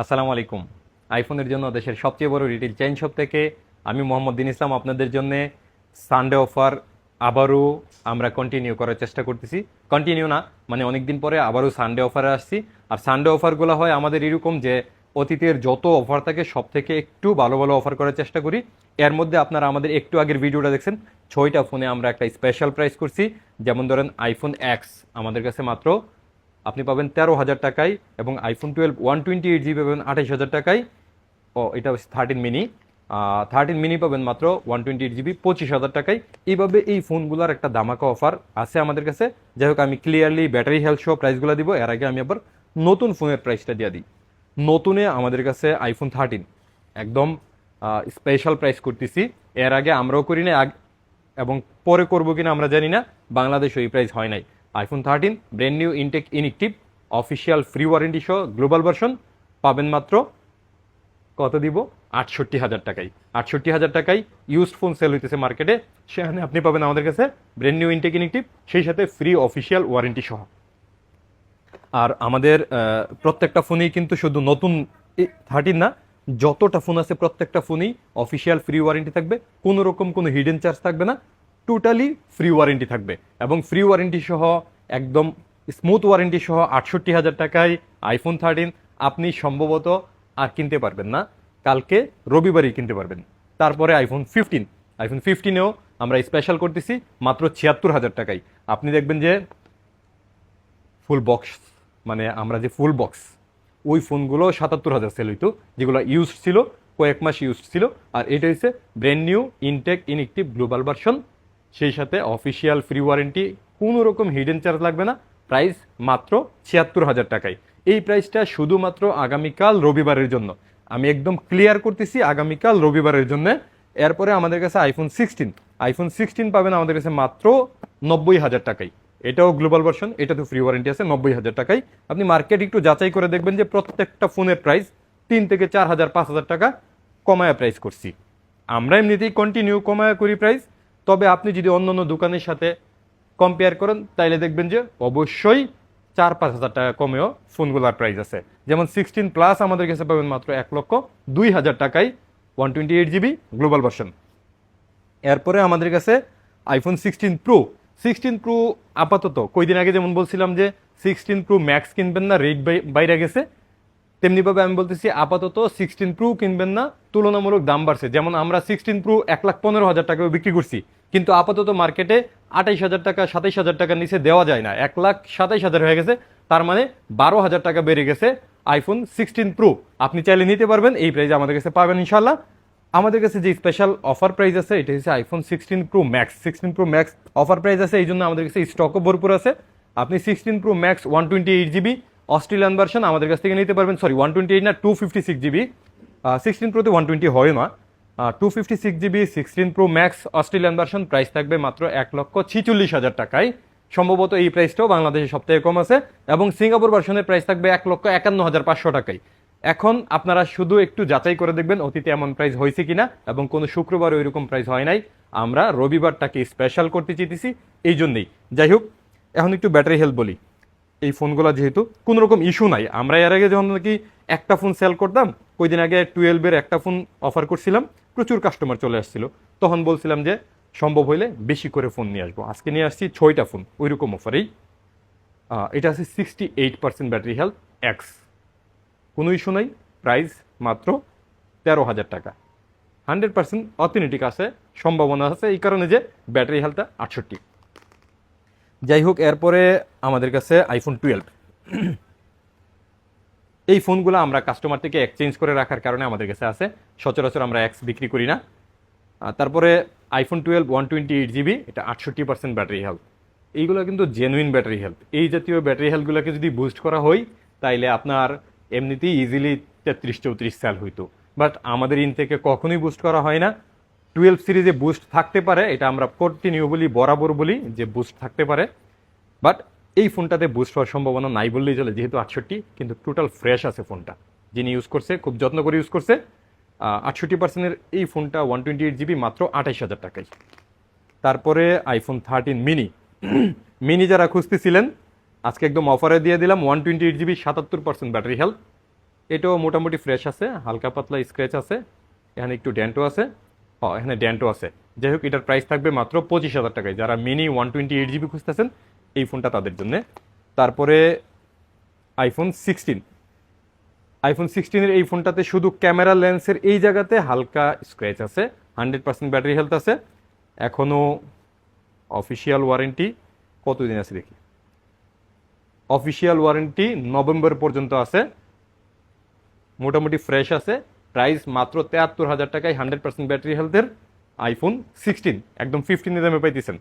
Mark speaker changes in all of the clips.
Speaker 1: আসসালামু আলাইকুম। আইফোনের জন্য দেশের সবচেয়ে বড় রিটেল চেইন শপ থেকে আমি মোহাম্মদ দিন ইসলাম আপনাদের জন্য সানডে অফার আবারও আমরা কন্টিনিউ করার চেষ্টা করতেছি। কন্টিনিউ না মানে অনেক দিন পরে আবারও সানডে অফারে আসছি। আর সানডে অফারগুলো হয় আমাদের এরকম যে অতীতের যত অফার থাকে সব থেকে একটু ভালো ভালো অফার করার চেষ্টা করি। এর মধ্যে আপনারা আমাদের একটু আগের ভিডিওটা দেখছেন, ছয়টা ফোনে আমরা একটা স্পেশাল প্রাইস করছি। যেমন ধরেন আইফোন এক্স আমাদের কাছে মাত্র আপনি পাবেন তেরো হাজার টাকায় এবং iPhone twelve one twenty eight GB পাবেন আঠাইশ হাজার টাকায়। ও, এটা থার্টিন মিনি থার্টিন মিনি পাবেন মাত্র ওয়ান টোয়েন্টি এইট জিবি পঁচিশ হাজার টাকায়। এইভাবে এই ফোনগুলোর একটা দামাকা অফার আছে আমাদের কাছে। যাই হোক, আমি ক্লিয়ারলি ব্যাটারি হেলথ সহ প্রাইসগুলো দিব। এর আগে আমি আবার নতুন ফোনের প্রাইসটা দিয়ে দিই। নতুনে আমাদের কাছে আইফোন থার্টিন একদম স্পেশাল প্রাইস করতেছি। এর আগে আমরাও করি না এবং পরে করব কিনা আমরা জানি না। বাংলাদেশ ওই প্রাইস হয় নাই। IPhone thirteen brand new intact inactive official free warranty সহ গ্লোবাল ভার্সন পাবেন মাত্র কত দিব? আটষট্টি হাজার টাকায়। আটষট্টি হাজার টাকায় ইউজড ফোন সেল হইতেছে মার্কেটে সেখানে আপনি পাবেন আমাদের কাছে ব্র্যান্ড নিউ ইনটেক ইনএক্টিভ সেই সাথে ফ্রি অফিসিয়াল ওয়ারেন্টি সহ। আর আমাদের প্রত্যেকটা ফোনেই কিন্তু শুধু নতুন থার্টিন না, যতটা ফোন আছে প্রত্যেকটা ফোনেই অফিসিয়াল ফ্রি ওয়ারেন্টি থাকবে। কোনো রকম কোনো হিডেন চার্জ থাকবে না। টোটালি ফ্রি ওয়ারেন্টি থাকবে। এবং ফ্রি ওয়ারেন্টি সহ একদম স্মুথ ওয়ারেন্টি সহ আটষট্টি হাজার টাকায় আইফোন থার্টিন আপনি সম্ভবত আর কিনতে পারবেন না। কালকে রবিবারই কিনতে পারবেন। তারপরে আইফোন ফিফটিন আইফোন ফিফটিনেও আমরা স্পেশাল করতেছি মাত্র ছিয়াত্তর হাজার টাকায়। আপনি দেখবেন যে ফুল বক্স মানে আমরা যে ফুল বক্স ওই ফোনগুলো সাতাত্তর হাজার সেল হইতো, যেগুলো ইউজ ছিল, কয়েক মাস ইউজ ছিল। আর এটা হচ্ছে brand new intact inactive global version সেই সাথে অফিসিয়াল ফ্রি ওয়ারেন্টি কোনো রকম হিডেন চার্জ লাগবে না। প্রাইস মাত্র ছিয়াত্তর হাজার টাকায়। এই প্রাইসটা শুধুমাত্র আগামীকাল রবিবারের জন্য। আমি একদম ক্লিয়ার করতেছি আগামীকাল রবিবারের জন্য। এরপরে আমাদের কাছে আইফোন সিক্সটিন আইফোন সিক্সটিন পাবেন আমাদের কাছে মাত্র নব্বই হাজার টাকায়। এটাও গ্লোবাল ভার্সন এটা তো ফ্রি ওয়ারেন্টি আছে, নব্বই হাজার টাকায়। আপনি মার্কেট একটু যাচাই করে দেখবেন যে প্রত্যেকটা ফোনের প্রাইস তিন থেকে চার হাজার, পাঁচ হাজার টাকা কমায়া প্রাইস করছি। আমরা এমনিতেই কন্টিনিউ কমায়া করি প্রাইস তবে আপনি যদি অন্য অন্য দোকানের সাথে কম্পেয়ার করেন, তাইলে দেখবেন যে অবশ্যই চার পাঁচ হাজার টাকা কমেও ফোনগুলোর প্রাইস আছে। যেমন সিক্সটিন প্লাস আমাদের কাছে পাবেন মাত্র এক লক্ষ দুই হাজার টাকায় one twenty eight GB global version এরপরে আমাদের কাছে iPhone sixteen pro sixteen pro আপাতত, কয়দিন আগে যেমন বলছিলাম যে সিক্সটিন প্রো ম্যাক্স কিনবেন না রেট বাইরে গেছে। তেমনিভাবে আমি বলতেছি আপাতত সিক্সটিন প্রো কিনবেন না, তুলনামূলক দাম বাড়ছে। যেমন আমরা সিক্সটিন প্রো এক লাখ পনেরো হাজার টাকা বিক্রি করছি, কিন্তু আপাতত মার্কেটে আঠাইশ হাজার টাকা, সাতাইশ হাজার টাকার নিচে দেওয়া যায় না। এক লাখ সাতাইশ হাজার হয়ে গেছে, তার মানে বারো হাজার টাকা বেড়ে গেছে আইফোন সিক্সটিন প্রো আপনি চাইলে নিতে পারবেন, এই প্রাইজে আমাদের কাছে পাবেন ইনশাল্লাহ আমাদের কাছে যে স্পেশাল অফার প্রাইস আছে, এটা হচ্ছে iPhone sixteen pro max sixteen pro max offer price আছে, এই জন্য আমাদের কাছে স্টকও ভরপুর আছে। আপনি sixteen pro max one twenty eight GB Australian version আমাদের কাছ থেকে নিতে পারবেন সরি ওয়ান টোয়েন্টি এইট না two fifty six GB sixteen প্রোতে one twenty হয় না। Two fifty six GB sixteen pro max Australian version price থাকবে মাত্র এক লক্ষ ছিচল্লিশ হাজার টাকায়। সম্ভবত এই প্রাইসটাও বাংলাদেশে সবথেকে কম আছে এবং সিঙ্গাপুর ভার্সনের প্রাইস থাকবে এক লক্ষ একান্ন হাজার পাঁচশো টাকায়। এখন আপনারা শুধু একটু যাচাই করে দেখবেন অতীতে এমন প্রাইস হয়েছে কিনা এবং কোনো শুক্রবার ওইরকম প্রাইস হয় নাই। আমরা রবিবারটাকে স্পেশাল করতে চেয়েছি, এই জন্যেই। যাই হোক, এখন একটু ব্যাটারি হেলথ বলি। এই ফোনগুলো যেহেতু কোনো রকম ইস্যু নাই। আমরা এর আগে যখন নাকি একটা ফোন সেল করতাম, কয়দিন আগে টুয়েলভের একটা ফোন অফার করছিলাম, প্রচুর কাস্টমার চলে আসছিল। তখন বলছিলাম যে, সম্ভব হইলে বেশি করে ফোন নিয়ে আসব। আজকে নিয়ে আসছি ছয়টা ফোন ওইরকম অফারেই এটা আছে sixty eight percent battery health x কোনো ইস্যু নাই প্রাইস মাত্র তেরো হাজার টাকা। হান্ড্রেড পার্সেন্ট অথেন্টিক আছে, সম্ভাবনা আছে, এই কারণে যে ব্যাটারি হেলথটা আটষট্টি। যাই হোক এরপরে আমাদের কাছে আইফোন টুয়েলভ এই ফোনগুলো আমরা কাস্টমার থেকে এক্সচেঞ্জ করে রাখার কারণে আমাদের কাছে আছে। সচরাচর আমরা এক্স বিক্রি করি না। তারপরে iPhone twelve one twenty eight GB এটা আটষট্টি পার্সেন্ট ব্যাটারি হেলথ এইগুলো কিন্তু জেনুইন ব্যাটারি হেলথ এই জাতীয় ব্যাটারি হেলথগুলোকে যদি বুস্ট করা হয়, তাইলে আপনার এমনিতেই ইজিলি তেত্রিশ চৌত্রিশ সেল হইতো। বাট আমাদের ইন থেকে কখনোই বুস্ট করা হয় না। টুয়েলভ সিরিজে বুস্ট থাকতে পারে, এটা আমরা কন্টিনিউ বলি বরাবর বলি যে বুস্ট থাকতে পারে। বাট এই ফোনটাতে বুস্ট হওয়ার সম্ভাবনা নাই বললেই চলে, যেহেতু আটষট্টি, কিন্তু টোটাল ফ্রেশ আছে ফোনটা। যিনি ইউজ করছে, খুব যত্ন করে ইউজ করছে আটষট্টি পার্সেন্টের এই ফোনটা ওয়ান টোয়েন্টি এইট জিবি মাত্র আঠাইশ হাজার টাকায়। তারপরে আইফোন থার্টিন মিনি মিনি যারা খুঁজতেছিলেন, আজকে একদম অফারে দিয়ে দিলাম ওয়ান টোয়েন্টি এইট জিবি সাতাত্তর পার্সেন্ট ব্যাটারি হেলথ এটাও মোটামুটি ফ্রেশ আছে, হালকা পাতলা স্ক্র্যাচ আছে, এখানে একটু ড্যান্টও আছে। এখানে ড্যান্টও আছে। যাই হোক, এটার প্রাইস থাকবে মাত্র পঁচিশ হাজার টাকায়। যারা mini one twenty eight GB খুঁজতেছেন, এই ফোনটা তাদের জন্য। তারপরে আইফোন সিক্সটিন আইফোন সিক্সটিনের এই ফোনটাতে শুধু ক্যামেরা লেন্সের এই জায়গাতে হালকা স্ক্র্যাচ আছে। হান্ড্রেড পার্সেন্ট ব্যাটারি হেলথ আছে। এখনও অফিসিয়াল ওয়ারেন্টি কতদিন আছে দেখি? অফিসিয়াল ওয়ারেন্টি নভেম্বর পর্যন্ত আছে। মোটামুটি ফ্রেশ আছে। প্রাইস মাত্র তেয়াত্তর হাজার টাকায় হান্ড্রেড পার্সেন্ট ব্যাটারি হেলথের আইফোন সিক্সটিন, একদম ফিফটিনের দামে পাইতেছেন।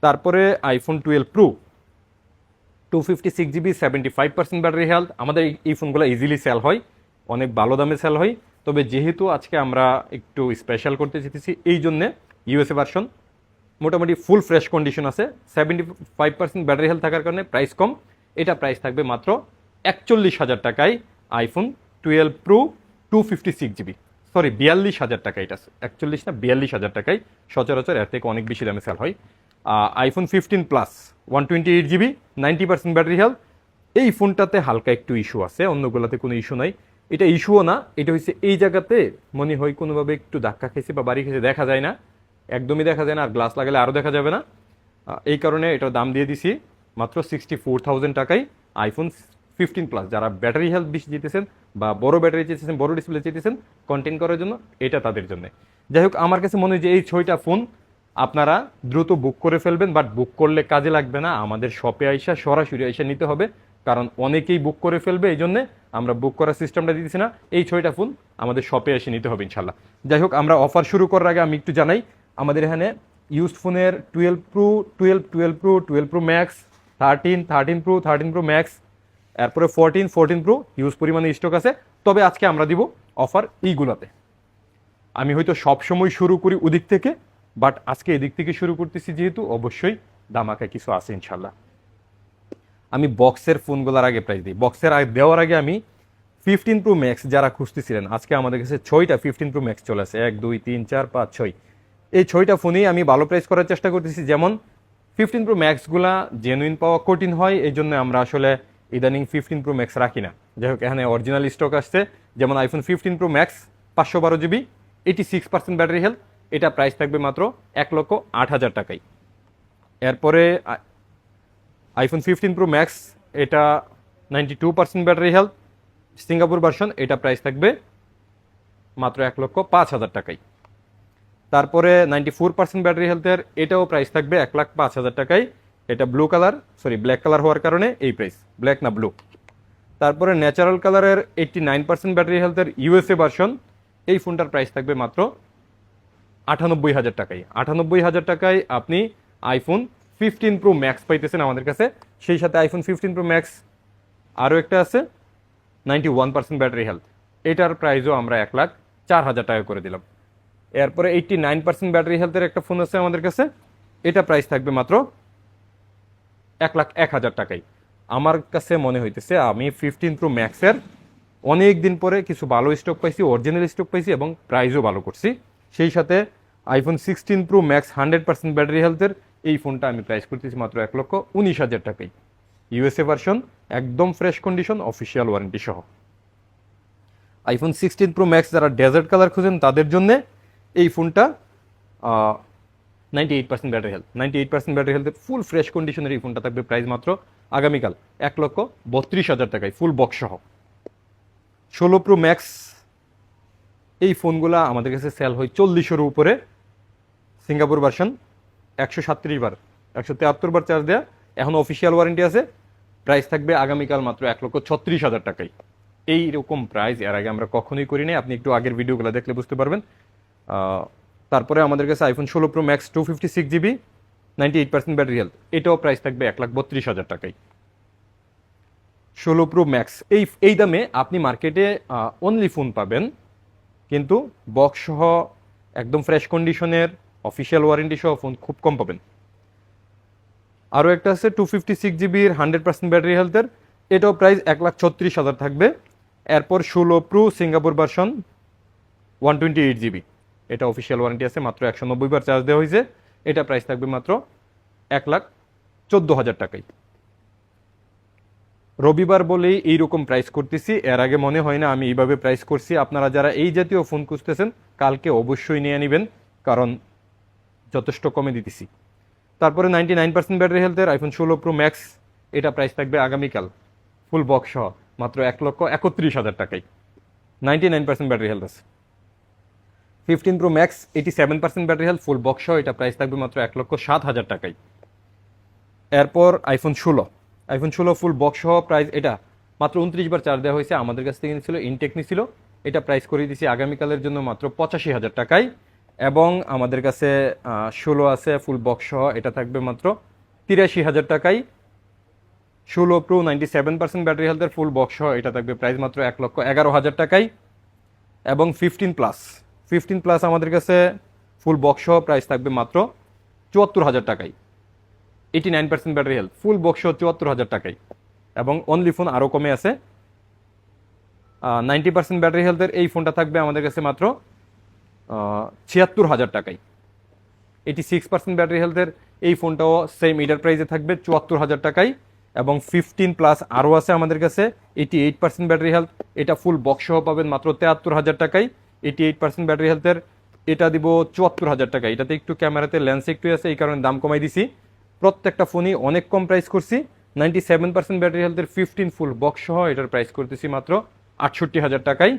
Speaker 1: তারপরে iPhone twelve pro two fifty six GB seventy five percent battery health. আমাদের এই- এই ফোনগুলো ইজিলি সেল হয়, অনেক ভালো দামে সেল হয়। তবে যেহেতু আজকে আমরা একটু স্পেশাল করতে চেয়েছি এই জন্যে ইউএসএ ভার্সন মোটামুটি ফুল ফ্রেশ কন্ডিশন আছে। Seventy five percent battery health থাকার কারণে প্রাইস কম। এটা প্রাইস থাকবে মাত্র একচল্লিশ হাজার টাকায় iPhone twelve pro two fifty six GB sorry বিয়াল্লিশ হাজার টাকা এটা। একচল্লিশ না, বিয়াল্লিশ হাজার টাকায় সচরাচর এর থেকে অনেক বেশি দামে সেল হয়। IPhone fifteen plus one twenty eight GB ninety percent battery health এই ফোনটাতে হালকা একটু ইস্যু আছে, অন্যগুলোতে কোনো ইস্যু নাই। এটা ইস্যুও না, এটা হচ্ছে এই জায়গাতে মনে হয় কোনোভাবে একটু ধাক্কা খেয়েছে বা বাড়ি খেয়েছে, দেখা যায় না। একদমই দেখা যায় না, আর গ্লাস লাগালে আরও দেখা যাবে না। এই কারণে এটার দাম দিয়ে দিছি মাত্র সিক্সটি ফোর থাউজেন্ড টাকায় আইফোন ফিফটিন প্লাস যারা ব্যাটারি হেলথ বেশি যেতেছেন বা বড় ব্যাটারি চেয়েছেন বড় ডিসপ্লে চেয়েছেন কন্টেন্ট করার জন্য এটা তাদের জন্য। যাই হোক, আমার কাছে মনে হয় যে এই ছয়টা ফোন আপনারা দ্রুত বুক করে ফেলবেন বাট বুক করলে কাজে লাগবে না। আমাদের শপে আইসা, সরাসরি আইসা নিতে হবে, কারণ অনেকেই বুক করে ফেলবে, এই জন্যে আমরা বুক করার সিস্টেমটা দিতেছি না। এই ছয়টা ফোন আমাদের শপে এসে নিতে হবে ইনশাল্লাহ যাই হোক, আমরা অফার শুরু করার আগে আমি একটু জানাই, আমাদের এখানে ইউজড ফোনের twelve pro twelve twelve pro twelve pro max thirteen thirteen pro thirteen pro max এরপরে ফোরটিন ফোরটিন প্রো ইউজ পরিমাণে স্টক আছে। তবে আজকে আমরা দিব অফার এইগুলাতে। আমি হয়তো সব সময় শুরু করি ওদিক থেকে বাট আজকে এদিক থেকে শুরু করতেছি যেহেতু অবশ্যই দামাকা কিছু আছে ইনশাল্লাহ আমি বক্সের ফোনগুলোর আগে প্রাইস দিই। বক্সের আগে দেওয়ার আগে আমি ফিফটিন প্রো ম্যাক্স যারা খুঁজতেছিলেন, আজকে আমাদের কাছে ছয়টা ফিফটিন প্রো ম্যাক্স চলে আসে। এক, দুই, তিন, চার, পাঁচ, ছয়। এই ছয়টা ফোনেই আমি ভালো প্রাইস করার চেষ্টা করতেছি। যেমন ফিফটিন প্রো ম্যাক্সগুলা জেনুইন পাওয়া কঠিন হয়, এই জন্য আমরা আসলে ইদানিং ফিফটিন প্রো ম্যাক্স রাখি না। যাই হোক, এখানে অরিজিনাল স্টক আসছে। যেমন আইফোন ফিফটিন প্রো ম্যাক্স পাঁচশো বারো GB eighty six percent battery health এটা প্রাইস থাকবে মাত্র এক লক্ষ আট হাজার টাকায়। এরপরে আইফোন ফিফটিন প্রো ম্যাক্স এটা ninety two percent battery health Singapore version এটা প্রাইস থাকবে মাত্র এক লক্ষ পাঁচ হাজার টাকায়। তারপরে নাইনটি ফোর পার্সেন্ট ব্যাটারি হেলথের এটাও প্রাইস থাকবে এক লাখ পাঁচ হাজার টাকায়। এটা blue colour sorry black colour হওয়ার কারণে এই প্রাইস ব্ল্যাক না ব্লু তারপরে ন্যাচারাল কালারের এইটটি নাইন পার্সেন্ট ব্যাটারি হেলথের ইউএসএ ভার্সন এই ফোনটার প্রাইস থাকবে মাত্র আটানব্বই হাজার টাকায়। আটানব্বই হাজার টাকায় আপনি আইফোন ফিফটিন প্রো ম্যাক্স পাইতেছেন আমাদের কাছে। সেই সাথে আইফোন ফিফটিন প্রো ম্যাক্স আরও একটা আছে ninety one percent battery health এটার প্রাইসও আমরা এক লাখ চার হাজার টাকা করে দিলাম। এরপরে এইটটি নাইন পার্সেন্ট ব্যাটারি হেলথের একটা ফোন আছে আমাদের কাছে। এটা প্রাইস থাকবে মাত্র এক লাখ এক হাজার টাকাই। আমার কাছে মনে হইতেছে আমি ফিফটিন প্রো ম্যাক্সের অনেক দিন পরে কিছু ভালো স্টক পাইছি অরিজিনাল স্টক পাইছি এবং প্রাইসও ভালো করছি। সেই সাথে iPhone sixteen pro max hundred percent battery হেলথের এই ফোনটা আমি প্রাইস করতেছি মাত্র এক লক্ষ উনিশ হাজার টাকায় ইউএসএ ভার্সন একদম ফ্রেশ কন্ডিশন অফিসিয়াল ওয়ারেন্টি সহ। আইফোন সিক্সটিন প্রো ম্যাক্স যারা ডেজার্ট কালার খুঁজেন, তাদের জন্য এই ফোনটা ninety eight percent battery health ninety eight percent battery হেলথের ফুল ফ্রেশ কন্ডিশনের এই ফোনটা থাকবে প্রাইস মাত্র আগামীকাল এক লক্ষ বত্রিশ হাজার টাকায় ফুল বক্স সহ। ষোলো প্রো ম্যাক্স এই ফোনগুলা আমাদের কাছে সেল হয় চল্লিশের উপরে। সিঙ্গাপুর ভার্সন একশো সাতত্রিশ বার, একশো তেহাত্তর বার চার্জ দেওয়া এখন অফিসিয়াল ওয়ারেন্টি আছে। প্রাইস থাকবে আগামীকাল মাত্র এক লক্ষ ছত্রিশ হাজার টাকায়। এই রকম প্রাইস এর আগে আমরা কখনোই করি নাই আপনি একটু আগের ভিডিওগুলো দেখলে বুঝতে পারবেন। তারপরে আমাদের কাছে আইফোন ষোলো pro max two fifty six GB ninety eight percent battery health এটাও প্রাইস থাকবে এক লাখ বত্রিশ হাজার টাকায়। ষোলো প্রো ম্যাক্স এই এই দামে আপনি মার্কেটে অনলি ফোন পাবেন। কিন্তু বক্স সহ একদম ফ্রেশ কন্ডিশনের অফিসিয়াল ওয়ারেন্টি সহ ফোন খুব কম পাবেন। আরও একটা আছে টু ফিফটি সিক্স জিবির হান্ড্রেড পার্সেন্ট ব্যাটারি হেলথের এটাও প্রাইস এক লাখ ছত্রিশ হাজার থাকবে। এরপর ষোলো pro Singapore version one twenty eight GB এটা অফিসিয়াল ওয়ারেন্টি আছে, মাত্র একশো নব্বই বার চার্জ দেওয়া হয়েছে। এটা প্রাইস থাকবে মাত্র এক লাখ চোদ্দ হাজার টাকায় রবিবার বলেই এইরকম প্রাইস করতেছি, এর আগে মনে হয় না আমি এইভাবে প্রাইস করছি। আপনারা যারা এই জাতীয় ফোন খুঁজতেছেন, কালকে অবশ্যই নিয়ে নেবেন, কারণ যথেষ্ট কমে দিতেছি। তারপরে নাইনটি নাইন পার্সেন্ট ব্যাটারি হেলথের আইফোন ষোলো প্রো ম্যাক্স এটা প্রাইস থাকবে আগামীকাল। ফুল বক্স সহ, মাত্র এক লক্ষ একত্রিশ হাজার টাকায় ninety nine percent battery health আছে। Fifteen pro max eighty seven percent battery health full box এটা প্রাইস থাকবে মাত্র এক লক্ষ সাত হাজার টাকায়। এরপর আইফোন ষোলো। আইফোন ষোলো ফুল বক্স সহ প্রাইস এটা মাত্র উনত্রিশ বার চার্জ দেওয়া হয়েছে, আমাদের কাছ থেকে নিয়েছিল ইনটেক নিছিল। এটা প্রাইস করে দিয়েছি আগামীকালের জন্য মাত্র পঁচাশি হাজার টাকায়। এবং আমাদের কাছে ষোলো আছে ফুল বক্স সহ এটা থাকবে মাত্র তিরাশি হাজার টাকায়। ষোলো pro ninety seven percent battery হেলথের ফুল বক্স সহ এটা থাকবে প্রাইস মাত্র এক লক্ষ এগারো হাজার টাকায়। এবং ফিফটিন প্লাস ফিফটিন প্লাস আমাদের কাছে ফুল বক্স সহ প্রাইস থাকবে মাত্র চুয়াত্তর হাজার টাকায়। Eighty nine percent battery health full box সহ চুয়াত্তর হাজার টাকায়। এবং অনলি ফোন আরও কমে আছে। নাইনটি পার্সেন্ট ব্যাটারি হেলথের এই ফোনটা থাকবে আমাদের কাছে মাত্র ছিয়াত্তর হাজার টাকায়। এইটি সিক্স পার্সেন্ট ব্যাটারি হেলথের এই ফোনটাও সেম ইডার প্রাইসে থাকবে চুয়াত্তর হাজার টাকায়। এবং ফিফটিন প্লাস আরও আছে আমাদের কাছে eighty eight percent battery health এটা ফুল বক্স সহ পাবেন মাত্র তেয়াত্তর হাজার টাকায়। এইটি এইট পার্সেন্ট ব্যাটারি হেলথের এটা দিব চুয়াত্তর হাজার টাকা। এটাতে একটু ক্যামেরাতে লেন্স একটু আছে, এই কারণে দাম কমাই দিছি। প্রত্যেকটা ফোনই অনেক কম প্রাইস করছি। নাইনটি সেভেন পার্সেন্ট ব্যাটারি হেলথের ফিফটিন ফুল বক্স সহ এটার প্রাইস করতেছি মাত্র আটষট্টি হাজার টাকায়।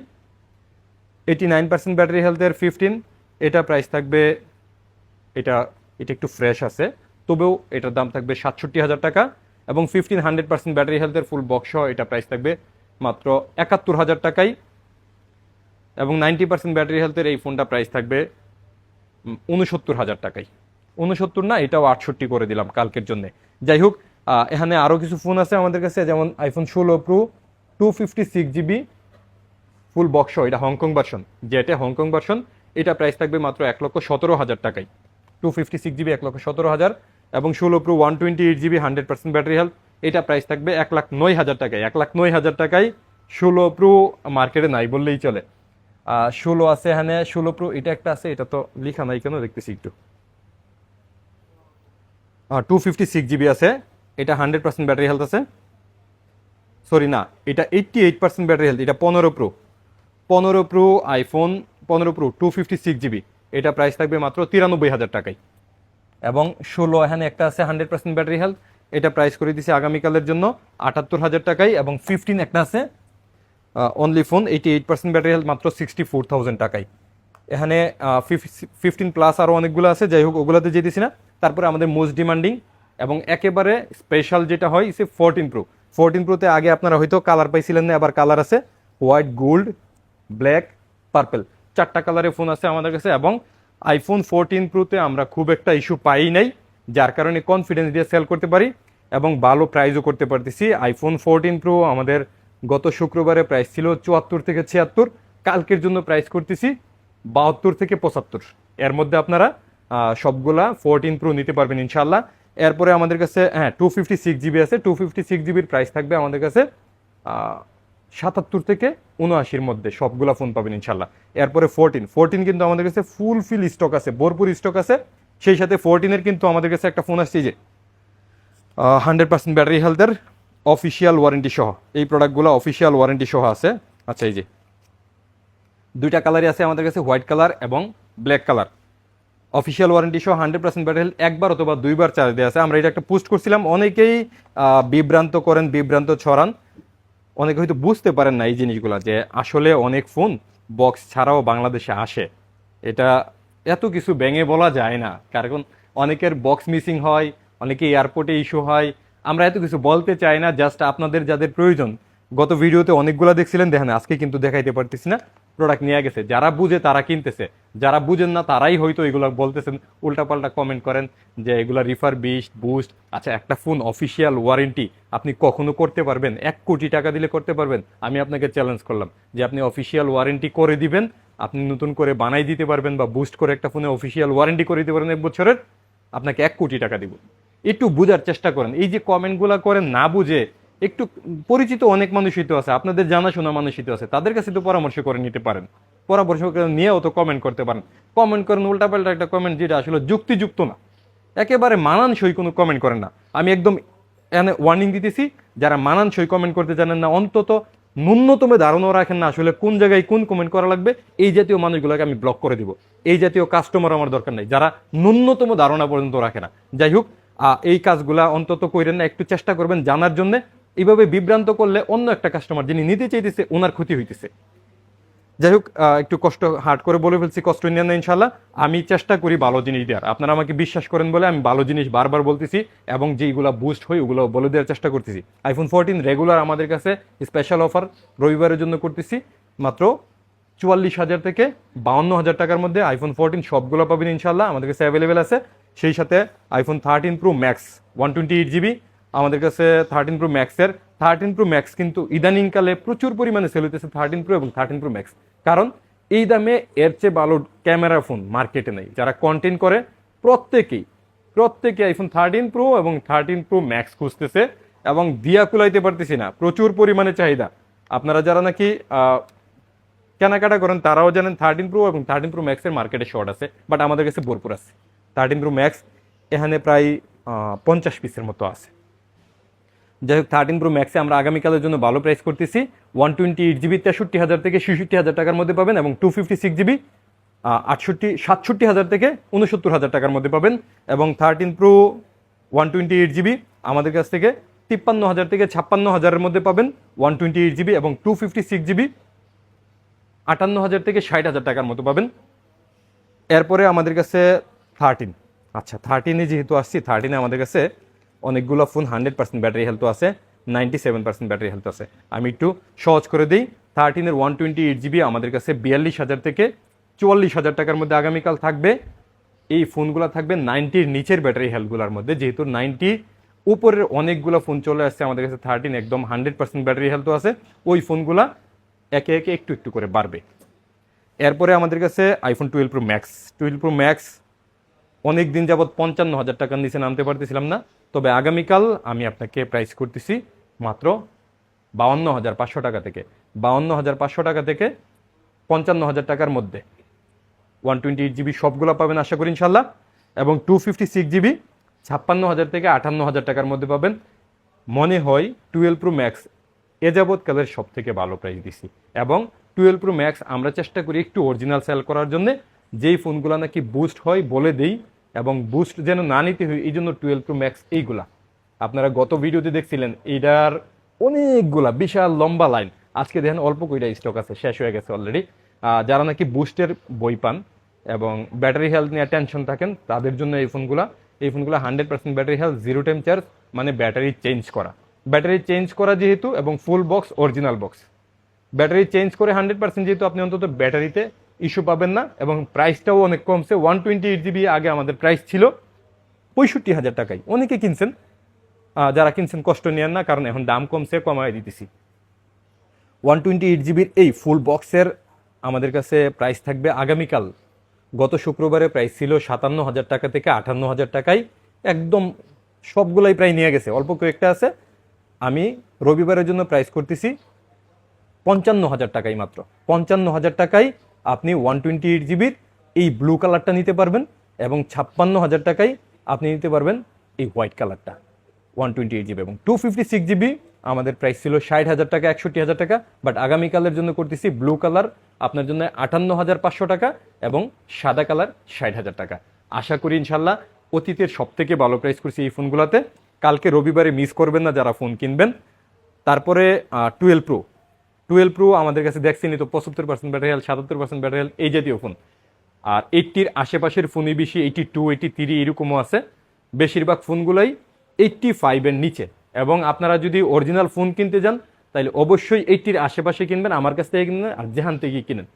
Speaker 1: এইটি নাইন পার্সেন্ট ব্যাটারি হেলথের ফিফটিন এটা প্রাইস থাকবে, এটা এটা একটু ফ্রেশ আছে, তবেও এটার দাম থাকবে সাতষট্টি হাজার টাকা এবং ফিফটিন হান্ড্রেড পার্সেন্ট ব্যাটারি হেলথের ফুল বক্স সহ এটা প্রাইস থাকবে মাত্র একাত্তর হাজার টাকায়। এবং নাইনটি পার্সেন্ট ব্যাটারি হেলথের এই ফোনটা প্রাইস থাকবে উনসত্তর হাজার টাকায়। উনসত্তর না, এটাও আটষট্টি করে দিলাম কালকের জন্য। যাই হোক এখানে আরও কিছু ফোন আছে আমাদের কাছে, যেমন আইফোন ষোলো pro two fifty six GB full box এটা হংকং ভার্সন যেটা হংকং ভার্সন এটা প্রাইস থাকবে মাত্র এক লক্ষ সতেরো হাজার টাকায়। টু ফিফটি সিক্স জিবি এক লক্ষ সতেরো হাজার, এবং ষোলো pro one twenty eight GB hundred percent battery health এটা প্রাইস থাকবে এক লাখ নয় হাজার টাকায়। এক লাখ নয় হাজার টাকায় ষোলো প্রো মার্কেটে নাই বললেই চলে। ষোলো আছে এখানে, ষোলো প্রো এটা একটা আছে, এটা তো লিখা নাই কেন? দেখতেছি একটু। টু ফিফটি সিক্স জিবি আছে, এটা হান্ড্রেড পার্সেন্ট ব্যাটারি হেলথ আছে। সরি না, এটা eighty eight percent battery health এটা পনেরো প্রো পনেরো প্রো আইফোন পনেরো pro two fifty six GB এটা প্রাইস থাকবে মাত্র তিরানব্বই হাজার টাকায়। এবং ষোলো এখানে একটা আছে হান্ড্রেড পার্সেন্ট ব্যাটারি হেলথ এটা প্রাইস করে দিছে আগামীকালের জন্য আটাত্তর হাজার টাকায়, এবং ফিফটিন একটা আছে only phone eighty eight percent battery health মাত্র সিক্সটি ফোর থাউজেন্ড টাকায়। এখানে ফিফটিন প্লাস আরও অনেকগুলো আছে, যাই হোক, ওগুলোতে যেতেছি না। তারপরে আমাদের মোস্ট ডিমান্ডিং এবং একেবারে স্পেশাল যেটা হয় সে ফোরটিন প্রো ফোরটিন প্রোতে আগে আপনারা হয়তো কালার পাইছিলেন না, আবার কালার আছে। হোয়াইট গোল্ড ব্ল্যাক পার্পেল চারটা কালারের ফোন আছে আমাদের কাছে এবং আইফোন ফোরটিন প্রোতে আমরা খুব একটা ইস্যু পাই নাই, যার কারণে কনফিডেন্স দিয়ে সেল করতে পারি এবং ভালো প্রাইজও করতে পারতেছি। আইফোন ফোরটিন প্রো আমাদের গত শুক্রবারে প্রাইস ছিল চুয়াত্তর থেকে ছিয়াত্তর, কালকের জন্য প্রাইস করতেছি বাহাত্তর থেকে পঁচাত্তর। এর মধ্যে আপনারা সবগুলা ফোরটিন প্রো নিতে পারবেন ইনশাল্লাহ এরপরে আমাদের কাছে হ্যাঁ টু ফিফটি সিক্স জিবি আছে টু ফিফটি সিক্স জিবির প্রাইস থাকবে আমাদের কাছে সাতাত্তর থেকে উনআশির মধ্যে সবগুলা ফোন পাবেন ইনশাল্লাহ এরপরে ফোরটিন ফোরটিন কিন্তু আমাদের কাছে ফুল ফিল স্টক আছে, ভরপুর স্টক আছে। সেই সাথে ফোরটিনের কিন্তু আমাদের কাছে একটা ফোন আসছে যে হান্ড্রেড পার্সেন্ট ব্যাটারি হেলথের অফিসিয়াল ওয়ারেন্টি সহ। এই প্রোডাক্টগুলো অফিসিয়াল ওয়ারেন্টি সহ আছে। আচ্ছা এই যে। দুইটা কালারই আছে আমাদের কাছে হোয়াইট কালার এবং ব্ল্যাক কালার অফিসিয়াল ওয়ারেন্টি সহ হান্ড্রেড পার্সেন্ট ব্যাটারি একবার অথবা দুইবার চার্জ দেওয়া আছে। আমরা এটা একটা পোস্ট করছিলাম। অনেকেই বিভ্রান্ত করেন, বিভ্রান্ত ছড়ান। অনেকে হয়তো বুঝতে পারেন না এই জিনিসগুলো যে আসলে অনেক ফোন বক্স ছাড়াও বাংলাদেশে আসে। এটা এত কিছু ব্যাঙে বলা যায় না। কারণ অনেকের বক্স মিসিং হয়, অনেকে এয়ারপোর্টে ইস্যু হয় আমরা এত কিছু বলতে চাই না জাস্ট আপনাদের যাদের প্রয়োজন। গত ভিডিওতে অনেকগুলো দেখছিলেন, দেখেন, আজকে কিন্তু দেখাইতে পারতেছি না। প্রোডাক্ট নিয়ে গেছে, যারা বুঝে তারা কিনতেছে। যারা বুঝেন না তারাই হয়তো এগুলো বলতেছেন। উল্টাপাল্টা কমেন্ট করেন যে এগুলা রিফার বিস্ট বুস্ট আচ্ছা একটা ফোন অফিসিয়াল ওয়ারেন্টি আপনি কখনো করতে পারবেন? এক কোটি টাকা দিলে করতে পারবেন? আমি আপনাকে চ্যালেঞ্জ করলাম যে আপনি অফিসিয়াল ওয়ারেন্টি করে দিবেন, আপনি নতুন করে বানাই দিতে পারবেন বা বুস্ট করে একটা ফোনে অফিসিয়াল ওয়ারেন্টি করে দিতে পারেন এক বছরের, আপনাকে এক কোটি টাকা দিব। একটু বোঝার চেষ্টা করেন। এই যে কমেন্টগুলো করেন না বুঝে, একটু পরিচিত অনেক মানুষই তো আছে, আপনাদের জানাশোনা মানুষই তো আছে, তাদের কাছে তো পরামর্শ করে নিতে পারেন। পরামর্শ নিয়েও তো কমেন্ট করতে পারেন। কমেন্ট করেন, উল্টাপাল্টা একটা কমেন্ট যেটা আসলে যুক্তিযুক্ত না। একেবারে মানানসই কোনো কমেন্ট করেন না। আমি একদম এখানে ওয়ার্নিং দিতেছি, যারা মানানসই কমেন্ট করতে জানেন না, অন্তত ন্যূনতম ধারণাও রাখেন না আসলে কোন জায়গায় কোন কমেন্ট করা লাগবে। এই জাতীয় মানুষগুলোকে আমি ব্লক করে দিব। এই জাতীয় কাস্টমার আমার দরকার নেই, যারা ন্যূনতম ধারণা পর্যন্ত রাখে না। যাই হোক এই কাজগুলা অন্তত কইরেন না, একটু চেষ্টা করবেন জানার জন্য। এইভাবে বিভ্রান্ত করলে অন্য একটা কাস্টমার যিনি নিতে চাইতেছে ওনার ক্ষতি হইতেছে। যাই হোক একটু কষ্ট হার্ড করে বলে ফেলছি, কষ্ট নিয়ে না ইনশাল্লাহ আমি চেষ্টা করি ভালো জিনিস দেওয়ার। আপনারা আমাকে বিশ্বাস করেন বলে আমি ভালো জিনিস বারবার বলতেছি এবং যেইগুলো বুস্ট হয়, ওগুলো বলে দেওয়ার চেষ্টা করতেছি। আইফোন ফোরটিন রেগুলার আমাদের কাছে স্পেশাল অফার রবিবারের জন্য করতেছি। মাত্র চুয়াল্লিশ হাজার থেকে বাউন্ন হাজার টাকার মধ্যে আইফোন ফোরটিন সবগুলো পাবেন ইনশাল্লাহ আমাদের কাছে অ্যাভেলেবেল আছে। সেই সাথে iPhone thirteen pro max one twenty eight GB আমাদের কাছে থার্টিন প্রো ম্যাক্সের থার্টিন প্রো ম্যাক্স কিন্তু ইদানিংকালে প্রচুর পরিমাণে সেল হইতেছে থার্টিন প্রো এবং থার্টিন প্রো ম্যাক্স কারণ এই দামে এর চেয়ে ভালো ক্যামেরা ফোন মার্কেটে নেই। যারা কন্টেন্ট করে, প্রত্যেকেই, প্রত্যেকে আইফোন থার্টিন প্রো এবং থার্টিন প্রো ম্যাক্স খুঁজতেছে এবং দিয়া কুলাইতে পারতেছি না। প্রচুর পরিমাণে চাহিদা। আপনারা যারা নাকি কেনাকাটা করেন, তারাও জানেন থার্টিন প্রো এবং থার্টিন প্রো ম্যাক্সের মার্কেটে শর্ট আছে বাট আমাদের কাছে ভরপুর আছে। থার্টিন প্রো ম্যাক্স এখানে প্রায় পঞ্চাশ পিসের মতো আছে। যাই হোক থার্টিন প্রো ম্যাক্সে আমরা আগামীকালের জন্য ভালো প্রাইস করতেছি। ওয়ান টোয়েন্টি এইট জিবি তেষট্টি হাজার থেকে ছেষট্টি হাজার টাকার মধ্যে পাবেন এবং টু ফিফটি সিক্স জিবি আটষট্টি, সাতষট্টি হাজার থেকে উনসত্তর হাজার টাকার মধ্যে পাবেন এবং thirteen pro one twenty eight GB আমাদের কাছ থেকে তিপ্পান্ন হাজার থেকে ছাপ্পান্ন হাজারের মধ্যে পাবেন ওয়ান টোয়েন্টি এইট জিবি এবং টু ফিফটি সিক্স জিবি আটান্ন হাজার থেকে ষাট হাজার টাকার মতো পাবেন। এরপরে আমাদের কাছে থার্টিন আচ্ছা থার্টিনে যেহেতু আসছি থার্টিনে আমাদের কাছে অনেকগুলো phone hundred percent battery health আছে ninety seven percent battery health আছে। আমি একটু সহজ করে দিই থার্টিনের ওয়ান টোয়েন্টি এইট জিবি আমাদের কাছে বিয়াল্লিশ হাজার থেকে চুয়াল্লিশ হাজার টাকার মধ্যে আগামীকাল থাকবে। এই ফোনগুলো থাকবে নাইনটির নিচের ব্যাটারি হেলথগুলোর মধ্যে, যেহেতু নাইনটি উপরের অনেকগুলো ফোন চলে আসছে আমাদের কাছে থার্টিন একদম হান্ড্রেড পার্সেন্ট ব্যাটারি হেলথ আছে, ওই ফোনগুলো একে একে একটু একটু করে বাড়বে। এরপরে আমাদের কাছে iPhone twelve pro max twelve pro max অনেক দিন যাবৎ পঞ্চান্ন হাজার টাকার নিচে নামতে পারতেছিলাম না। তবে আগামীকাল আমি আপনাকে প্রাইস করতেছি মাত্র বাউন্ন হাজার পাঁচশো টাকা থেকে। বাউন্ন হাজার পাঁচশো টাকা থেকে পঞ্চান্ন হাজার টাকার মধ্যে। ওয়ান টোয়েন্টি এইট জিবি সবগুলো পাবেন আশা করি ইনশাল্লাহ এবং টু ফিফটি সিক্স জিবি ছাপ্পান্ন হাজার থেকে আটান্ন হাজার টাকার মধ্যে পাবেন। মনে হয় টুয়েলভ প্রো ম্যাক্স এ যাবৎকালের সব থেকে ভালো প্রাইস দিছি। এবং টুয়েলভ প্রো ম্যাক্স আমরা চেষ্টা করি একটু অরিজিনাল সেল করার জন্য। যেই ফোনগুলো নাকি বুস্ট হয় বলে দেই এবং বুস্ট যেন না নিতে হয় এই জন্য টুয়েলভ প্রো ম্যাক্স এইগুলা। আপনারা গত ভিডিওতে দেখছিলেন এইটার অনেকগুলা বিশাল লম্বা লাইন আজকে দেখেন অল্প কইটা স্টক আছে, শেষ হয়ে গেছে অলরেডি যারা নাকি বুস্টের বই পান এবং ব্যাটারি হেলথ নিয়ে টেনশন থাকেন, তাদের জন্য এই ফোনগুলা, এই ফোনগুলো hundred percent battery health zero time charge মানে ব্যাটারি চেঞ্জ করা। ব্যাটারি চেঞ্জ করা যেহেতু এবং full box original box battery change করে হান্ড্রেড পার্সেন্ট যেহেতু আপনি অন্তত ব্যাটারিতে ইস্যু পাবেন না, এবং প্রাইসটাও অনেক কমছে। ওয়ান টোয়েন্টি এইট জিবি আগে আমাদের প্রাইস ছিল পঁয়ষট্টি হাজার টাকায়। অনেকে কিনছেন যারা কিনছেন কষ্ট নেন না, কারণ এখন দাম কমছে, কমায় দিতেছি। ওয়ান টোয়েন্টি এইট জিবির এই ফুল বক্সের আমাদের কাছে প্রাইস থাকবে আগামীকাল। গত শুক্রবারে প্রাইস ছিল সাতান্ন হাজার টাকা থেকে আটান্ন হাজার টাকায়। একদম সবগুলাই প্রায় নিয়ে গেছে। অল্প কয়েকটা আছে। আমি রবিবারের জন্য প্রাইস করতেছি পঞ্চান্ন হাজার টাকাই মাত্র। পঞ্চান্ন হাজার টাকায় আপনি ওয়ান টোয়েন্টি এইট জিবির এই ব্লু কালারটা নিতে পারবেন এবং ছাপ্পান্ন হাজার টাকায় আপনি নিতে পারবেন এই হোয়াইট কালারটা ওয়ান টোয়েন্টি এইট জিবি এবং টু ফিফটি সিক্স জিবি আমাদের প্রাইস ছিল ষাট হাজার টাকা, একষট্টি হাজার টাকা বাট আগামীকালের জন্য করতেছি ব্লু কালার আপনার জন্য আটান্ন হাজার পাঁচশো টাকা এবং সাদা কালার ষাট হাজার টাকা। আশা করি ইনশাল্লাহ অতীতের সব থেকে ভালো প্রাইস করছি এই ফোনগুলোতে কালকে রবিবারে মিস করবেন না যারা ফোন কিনবেন। তারপরে টুয়েলভ প্রো টুয়েলভ প্রো আমাদের কাছে দেখছেনি তো পঁচাত্তর পার্সেন্ট ব্যাটারি হেল সাতাত্তর পার্সেন্ট ব্যাটারি হেল এই জাতীয় ফোন আর এইটটির আশেপাশের ফোনই বেশি এইটি টু এইটি থ্রি এরকমও আছে। বেশিরভাগ ফোনগুলোই এইটটি ফাইভের নিচে। এবং আপনারা যদি অরিজিনাল ফোন কিনতে যান তাহলে অবশ্যই এইটটির আশেপাশে কিনবেন, আমার কাছ থেকে কিনবেন আর যেখান থেকে কিনেন।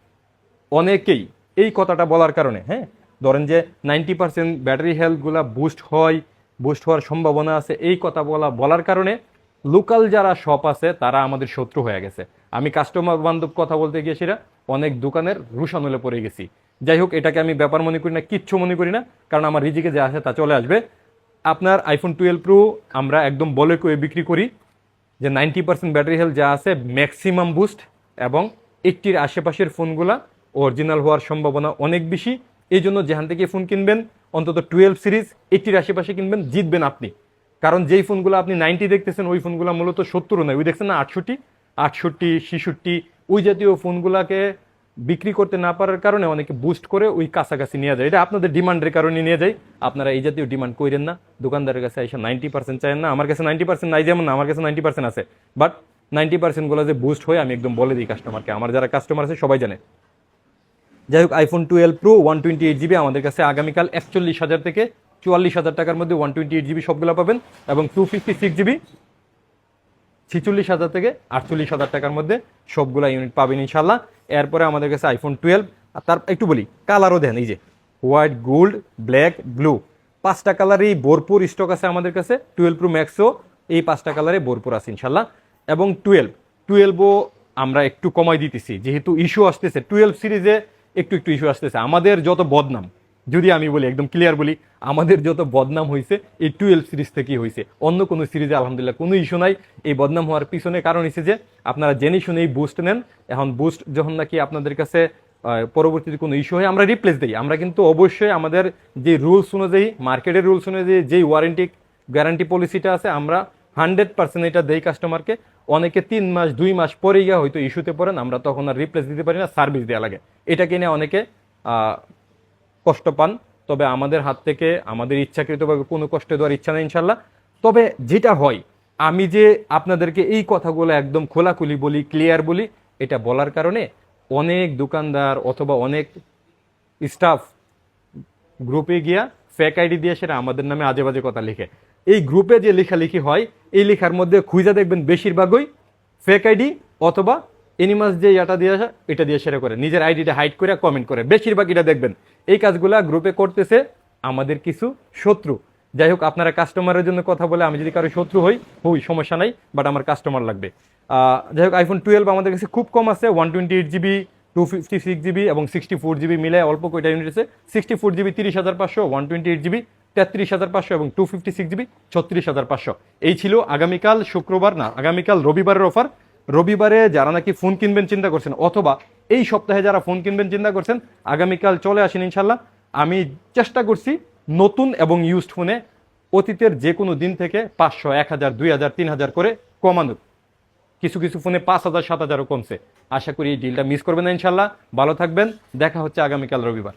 Speaker 1: অনেকেই এই কথাটা বলার কারণে হ্যাঁ? ধরেন যে নাইনটি পার্সেন্ট ব্যাটারি হেলথগুলা বুস্ট হয় বুস্ট হওয়ার সম্ভাবনা আছে, এই কথা বলা, বলার কারণে লোকাল যারা শপ আছে, তারা আমাদের শত্রু হয়ে গেছে। আমি কাস্টমার বান্ধব কথা বলতে গিয়ে সেটা অনেক দোকানের রুশানলে পড়ে গেছি। যাই হোক, এটাকে আমি ব্যাপার মনে করি না, কিচ্ছু মনে করি না, কারণ আমার রিজিকে যা আছে তা চলে আসবে। আপনার আইফোন টুয়েলভ প্রো আমরা একদম বলে কয়ে বিক্রি করি, যে নাইনটি পার্সেন্ট ব্যাটারি হেলথ যা আছে ম্যাক্সিমাম বুস্ট এবং এইটটির আশেপাশের ফোনগুলা অরিজিনাল হওয়ার সম্ভাবনা অনেক বেশি। এই জন্য যেখান থেকে ফোন কিনবেন, অন্তত টুয়েলভ সিরিজ এইটটির আশেপাশে কিনবেন, জিতবেন আপনি। কারণ যেই ফোনগুলো আপনি নাইনটি দেখতেছেন, ওই ফোনগুলো মূলত সত্তরও নয়, ওই দেখছেন না আটষট্টি? আটষট্টি, ছিষট্টি, ওই জাতীয় ফোনগুলাকে বিক্রি করতে না পারার কারণে অনেকে বুস্ট করে ওই কাছাকাছি নিয়ে যায়। এটা আপনাদের ডিমান্ডের কারণে নিয়ে যায়। আপনারা এই জাতীয় ডিমান্ড করেন না। দোকানদারের কাছে এসে নাইনটি পার্সেন্ট চান না। আমার কাছে নাইনটি পার্সেন্ট নাই যেমন আমার কাছে নাইনটি পার্সেন্ট আছে। বাট নাইনটি পার্সেন্টগুলো যে বুস্ট হয়, আমি একদম বলে দিই কাস্টমারকে আমার যারা কাস্টমার আছে, সবাই জানে। যাই হোক iPhone twelve pro one twenty eight GB আমাদের কাছে আগামীকাল একচল্লিশ হাজার থেকে চুয়াল্লিশ হাজার টাকার মধ্যে ওয়ান টোয়েন্টি এইট জিবি সবগুলো পাবেন এবং টু ফিফটি সিক্স জিবি ছিচল্লিশ হাজার থেকে আটচল্লিশ হাজার টাকার মধ্যে সবগুলা ইউনিট পাবেন ইনশাল্লাহ এরপরে আমাদের কাছে আইফোন টুয়েলভ আর তার একটু বলি কালারও দেন, এই যে হোয়াইট গোল্ড ব্ল্যাক ব্লু পাঁচটা কালারই ভরপুর স্টক আছে আমাদের কাছে টুয়েলভ প্রো ম্যাক্সও এই পাঁচটা কালারে ভরপুর আছে ইনশাল্লাহ এবং টুয়েলভ টুয়েলভও আমরা একটু কমাই দিতেছি, যেহেতু ইস্যু আসতেছে টুয়েলভ সিরিজে একটু একটু ইস্যু আসতেছে। আমাদের যত বদনাম যদি আমি বলি, একদম ক্লিয়ার বলি, আমাদের যত বদনাম হয়েছে এই টুয়েলভ সিরিজ থেকেই হয়েছে অন্য কোনো সিরিজে আলহামদুলিল্লাহ কোনো ইস্যু নাই। এই বদনাম হওয়ার পিছনে কারণ হচ্ছে যে, আপনারা জেনে শুনে এই বুস্ট নেন। এখন বুস্ট যখন নাকি আপনাদের কাছে পরবর্তীতে কোনো ইস্যু হয়, আমরা রিপ্লেস দিই। আমরা কিন্তু অবশ্যই আমাদের যে রুলস অনুযায়ী মার্কেটের রুলস অনুযায়ী যেই ওয়ারেন্টি গ্যারান্টি পলিসিটা আছে, আমরা হান্ড্রেড পার্সেন্ট এটা দেই কাস্টমারকে অনেকে তিন মাস, দুই মাস পরে গিয়ে হয়তো ইস্যুতে পড়েন, আমরা তখন আর রিপ্লেস দিতে পারি না সার্ভিস দেওয়া লাগে। এটা কিনে অনেকে কষ্ট পান, তবে আমাদের হাত থেকে, আমাদের ইচ্ছাকৃতভাবে কোনো কষ্ট দেওয়ার ইচ্ছা নেই, ইনশাল্লাহ। তবে যেটা হয়, আমি যে আপনাদেরকে এই কথাগুলো একদম খোলাখুলি বলি ক্লিয়ার বলি, এটা বলার কারণে অনেক দোকানদার অথবা অনেক স্টাফ গ্রুপে গিয়া ফেক আইডি দিয়ে সেটা আমাদের নামে আজে বাজে কথা লিখে। এই গ্রুপে যে লেখালেখি হয়, এই লেখার মধ্যে খুঁজে দেখবেন বেশিরভাগই ফেক আইডি অথবা এনিমাস যে ইয়াটা দিয়ে আসা, এটা দিয়ে সেটা করে। নিজের আইডিটা হাইড করে কমেন্ট করে। বেশিরভাগ এটা দেখবেন। এই কাজগুলা গ্রুপে করতেছে আমাদের কিছু শত্রু। যাই হোক, আপনারা কাস্টমারের জন্য কথা বলে আমি যদি কারও শত্রু হই হই, সমস্যা নাই বাট আমার কাস্টমার লাগবে। যাই হোক আইফোন টুয়েলভ আমাদের কাছে খুব কম আছে one twenty eight GB two fifty six GB এবং সিক্সটি ফোর জিবি মিলে অল্প কয়টা ইউনিট আছে। সিক্সটি ফোর জিবি তিরিশ হাজার পাঁচশো ওয়ান টোয়েন্টি এইট জিবি তেত্রিশ হাজার পাঁচশো এবং টু ফিফটি সিক্স জিবি ছত্রিশ হাজার পাঁচশো। এই ছিল আগামীকাল শুক্রবার, না, আগামীকাল রবিবারের অফার রবিবারে যারা নাকি ফোন কিনবেন চিন্তা করছেন, অথবা এই সপ্তাহে যারা ফোন কিনবেন চিন্তা করছেন, আগামীকাল চলে আসেন ইনশাল্লাহ আমি চেষ্টা করছি নতুন এবং ইউজড ফোনে অতীতের যে কোনো দিন থেকে পাঁচশো, এক হাজার, দুই হাজার, তিন হাজার করে কমানোর। কিছু কিছু ফোনে পাঁচ হাজার, সাত হাজারও কমছে। আশা করি এই ডিলটা মিস করবেন না ইনশাল্লাহ ভালো থাকবেন। দেখা হচ্ছে আগামীকাল রবিবার।